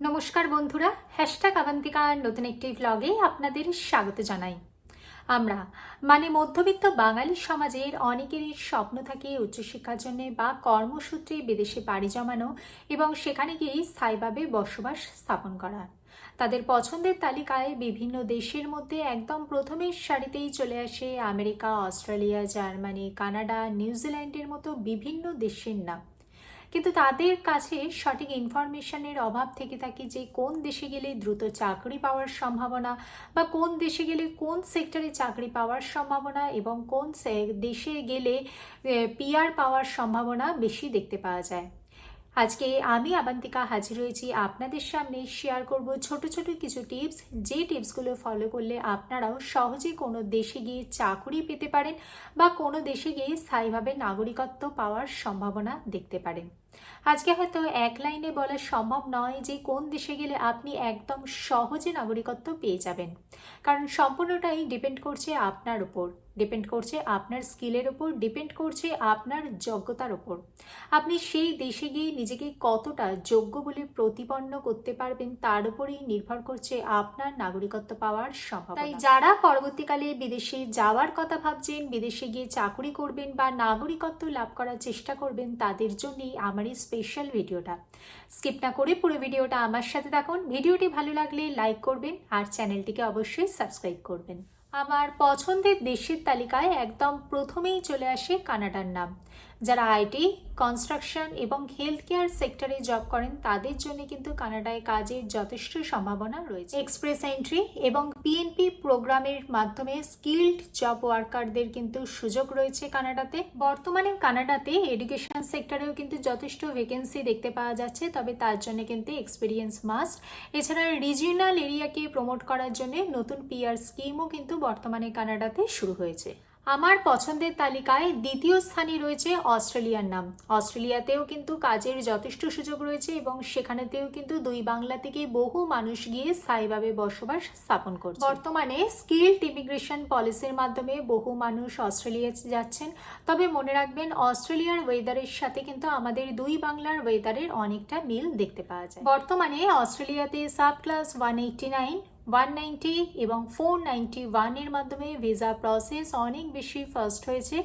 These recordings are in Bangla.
নমস্কার বন্ধুরা হ্যাশট্যাগ আবান্তিকার নতুন একটি ভ্লগে আপনাদের স্বাগত জানাই। আমরা মানে মধ্যবিত্ত বাঙালি সমাজের অনেকেরই স্বপ্ন থাকে উচ্চশিক্ষার জন্য বা কর্মসূত্রে বিদেশে পাড়ি জমানো এবং সেখানে গিয়েই স্থায়ীভাবে বসবাস স্থাপন করা। তাদের পছন্দের তালিকায় বিভিন্ন দেশের মধ্যে একদম প্রথমের সারিতেই চলে আসে আমেরিকা, অস্ট্রেলিয়া, জার্মানি, কানাডা, নিউজিল্যান্ডের মতো বিভিন্ন দেশের নাম। কিন্তু তাদের কাছে সঠিক ইনফরমেশনের অভাব থেকে থাকে যে কোন দেশে গেলে দ্রুত চাকরি পাওয়ার সম্ভাবনা বা কোন দেশে গেলে কোন সেক্টরে চাকরি পাওয়ার সম্ভাবনা এবং কোন দেশে গেলে পিআর পাওয়ার সম্ভাবনা বেশি দেখতে পাওয়া যায়। আজকে আমি আবান্তিকা হাজির হয়েছি আপনাদের সামনে শেয়ার করব ছোট ছোট কিছু টিপস যে টিপসগুলো ফলো করলে আপনারাও সহজে কোনো দেশে গিয়ে চাকুরি পেতে পারেন বা কোনো দেশে গিয়ে স্থায়ীভাবে নাগরিকত্ব পাওয়ার সম্ভাবনা দেখতে পারেন। আজকে হয়তো এক লাইনে বলা সম্ভব নয় যে কোন দেশে গেলে আপনি একদম সহজে নাগরিকত্ব পেয়ে যাবেন। কারণ সম্পূর্ণটাই ডিপেন্ড করছে আপনার উপর ডিপেন্ড করছে আপনার স্কিলের উপর ডিপেন্ড করছে আপনার যোগ্যতার উপর। আপনি সেই দেশে গিয়ে নিজেকে কতটা যোগ্য বলে প্রতিপন্ন করতে পারবেন তার উপরেই নির্ভর করছে আপনার নাগরিকত্ব পাওয়ার সম্ভাবনা। তাই যারা পরবর্তীকালে বিদেশে যাওয়ার কথা ভাবছেন, বিদেশে গিয়ে চাকরি করবেন বা নাগরিকত্ব লাভ করার চেষ্টা করবেন, তাদের জন্যই আমার এই স্পেশাল ভিডিওটা স্কিপ না করে পুরো ভিডিওটা আমার সাথে দেখুন ভিডিওটি ভালো লাগলে লাইক করবেন আর চ্যানেলটিকে অবশ্যই সাবস্ক্রাইব করবেন। আমার পছন্দের দেশের তালিকায় একদম প্রথমেই চলে আসে কানাডার নাম। যারা আইটি কনস্ট্রাকশন এবং হেলথ কেয়ার সেক্টরে জব করেন, তাদের জন্য কিন্তু কানাডায় কাজের যথেষ্ট সম্ভাবনা রয়েছে। এক্সপ্রেস এন্ট্রি এবং পিএনপি প্রোগ্রামের মাধ্যমে স্কিল্ড জব ওয়ার্কারদের কিন্তু সুযোগ রয়েছে কানাডাতে। বর্তমানে কানাডাতে এডুকেশন সেক্টরেও কিন্তু যথেষ্ট ভ্যাকেন্সি দেখতে পাওয়া যাচ্ছে, তবে তার জন্য কিন্তু এক্সপিরিয়েন্স মাস্ট এছাড়া রিজিওনাল এরিয়াকে প্রমোট করার জন্য নতুন পিআর স্কিমও কিন্তু বর্তমানে কানাডাতে শুরু হয়েছে। আমার পছন্দের তালিকায় দ্বিতীয় স্থানে রয়েছে অস্ট্রেলিয়ার নাম। অস্ট্রেলিয়াতেও কিন্তু কাজের যথেষ্ট সুযোগ রয়েছে এবং সেখানেতেও কিন্তু দুই বাংলা থেকে বহু মানুষ গিয়ে স্থায়ীভাবে বসবাস স্থাপন করছে। বর্তমানে স্কিল্ড ইমিগ্রেশন পলিসির মাধ্যমে বহু মানুষ অস্ট্রেলিয়া যাচ্ছেন। তবে মনে রাখবেন, অস্ট্রেলিয়ার ওয়েদারের সাথে কিন্তু আমাদের দুই বাংলার ওয়েদারের অনেকটা মিল দেখতে পাওয়া যায়। বর্তমানে অস্ট্রেলিয়াতে sub class one eighty nine one ninety এবং ফোর নাইনটি ওয়ানের মাধ্যমে ভিসা প্রসেস অনেক বেশি ফাস্ট হয়েছে।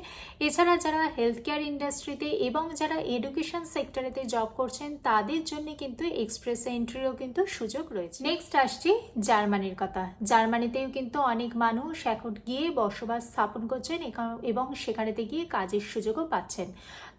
এছাড়া যারা হেলথ কেয়ার ইন্ডাস্ট্রিতে এবং যারা এডুকেশন সেক্টরেতে জব করছেন, তাদের জন্য কিন্তু এক্সপ্রেস এন্ট্রিরও কিন্তু সুযোগ রয়েছে। নেক্সট আসছি জার্মানির কথা। জার্মানিতেও কিন্তু অনেক মানুষ এখন গিয়ে বসবাস স্থাপন করছেন এবং সেখানেতে গিয়ে কাজের সুযোগও পাচ্ছেন।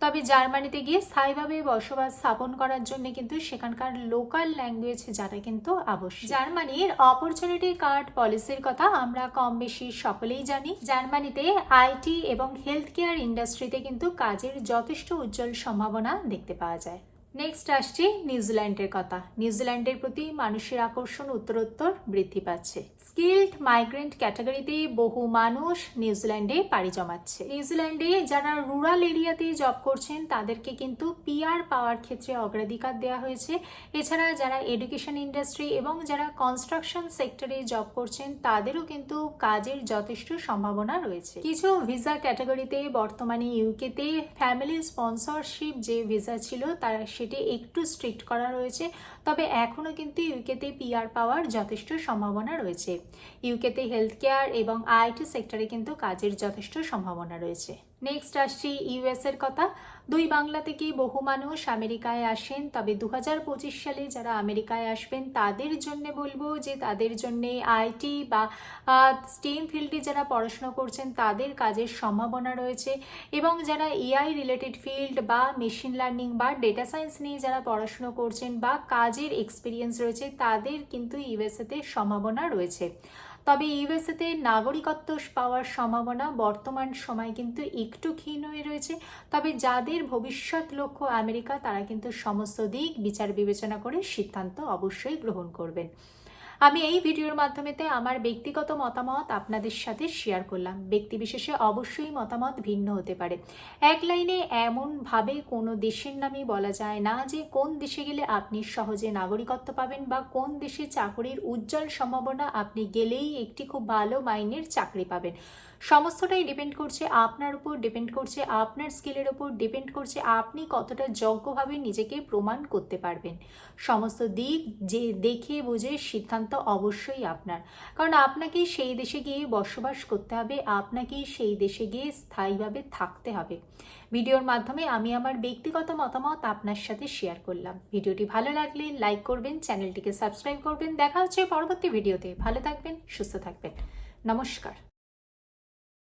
তবে জার্মানিতে গিয়ে স্থায়ীভাবে বসবাস স্থাপন করার জন্য কিন্তু সেখানকার লোকাল ল্যাঙ্গুয়েজ জানা কিন্তু আবশ্যক। জার্মানির অপরচুনিটি কার্ড পলিসির কথা আমরা কম বেশি সকলেই জানি। জার্মানিতে আইটি এবং হেলথ কেয়ার ইন্ডাস্ট্রিতে কিন্তু কাজের যথেষ্ট উজ্জ্বল সম্ভাবনা দেখতে পাওয়া যায়। নেক্সট আসছি নিউজিল্যান্ডের কথা। নিউজিল্যান্ডের প্রতি মানুষের আকর্ষণ, উত্তরোত্তর বৃদ্ধি পাচ্ছে। স্কিল্ড মাইগ্রেন্ট ক্যাটাগরিতে বহু মানুষ নিউজিল্যান্ডে পাড়ি জমাচ্ছে। নিউজিল্যান্ডে যারা রুরাল এরিয়াতে জব করছেন, তাদেরকে কিন্তু পিআর পাওয়ার ক্ষেত্রে অগ্রাধিকার দেওয়া হয়েছে। এছাড়া যারা এডুকেশন ইন্ডাস্ট্রি এবং যারা কনস্ট্রাকশন সেক্টরে জব করছেন, তাদেরও কিন্তু কাজের যথেষ্ট সম্ভাবনা রয়েছে। কিছু ভিসা ক্যাটাগরিতে বর্তমানে ইউকেতে ফ্যামিলি স্পন্সরশিপ যে ভিসা ছিল, তার সেটি একটু স্ট্রিক্ট করা রয়েছে। তবে এখনও কিন্তু ইউকেতে পিআর পাওয়ার যথেষ্ট সম্ভাবনা রয়েছে। ইউকেতে হেলথ কেয়ার এবং আইটি সেক্টরে কিন্তু কাজের যথেষ্ট সম্ভাবনা রয়েছে। নেক্সট আসছি ইউএস এর কথা। দুই বাংলা থেকে বহু মানুষ আমেরিকায় আসেন, তবে দু সালে যারা আমেরিকায় আসবেন, তাদের জন্য বলব যে তাদের জন্য আইটি বা স্টেম ফিল্ডে যারা পড়াশোনা করছেন, তাদের কাজের সম্ভাবনা রয়েছে। এবং যারা এআই রিলেটেড ফিল্ড বা মেশিন লার্নিং বা ডেটা সায়েন্স নিয়ে যারা পড়াশোনা করছেন বা কাজের এক্সপিরিয়েন্স রয়েছে, তাদের কিন্তু ইউএসএতে সম্ভাবনা রয়েছে। তবে ইউএসএতে নাগরিকত্ব পাওয়ার সম্ভাবনা বর্তমান সময় কিন্তু একটু ক্ষীণ হয়ে রয়েছে। তবে যাদের ভবিষ্যৎ লক্ষ্য আমেরিকা, তারা কিন্তু সমস্ত দিক বিচার বিবেচনা করে সিদ্ধান্ত অবশ্যই গ্রহণ করবেন। আমি এই ভিডিওর মাধ্যমেতে আমার ব্যক্তিগত মতামত আপনাদের সাথে শেয়ার করলাম। ব্যক্তিবিশেষে অবশ্যই মতামত ভিন্ন হতে পারে। এক লাইনে এমনভাবে কোনো দেশের নামই বলা যায় না যে কোন দেশে গেলে আপনি সহজে নাগরিকত্ব পাবেন বা কোন দেশে চাকরির উজ্জ্বল সম্ভাবনা আপনি গেলেই একটি খুব ভালো মাইনের চাকরি পাবেন। সমস্তটাই ডিপেন্ড করছে আপনার উপর ডিপেন্ড করছে আপনার স্কিলের উপর ডিপেন্ড করছে আপনি কতটা যোগ্যভাবে নিজেকে প্রমাণ করতে পারবেন। সমস্ত দিক যে দেখে, বুঝে সিদ্ধান্ত অবশ্যই আপনার। কারণ আপনাকেই সেই দেশে গিয়ে বসবাস করতে হবে, আপনাকেই সেই দেশে গিয়ে স্থায়ীভাবে থাকতে হবে। ভিডিওর মাধ্যমে আমি আমার ব্যক্তিগত মতামত আপনার সাথে শেয়ার করলাম। ভিডিওটি ভালো লাগলে লাইক করবেন চ্যানেলটিকে সাবস্ক্রাইব করবেন। দেখা হচ্ছে পরবর্তী ভিডিওতে। ভালো থাকবেন, সুস্থ থাকবেন। নমস্কার।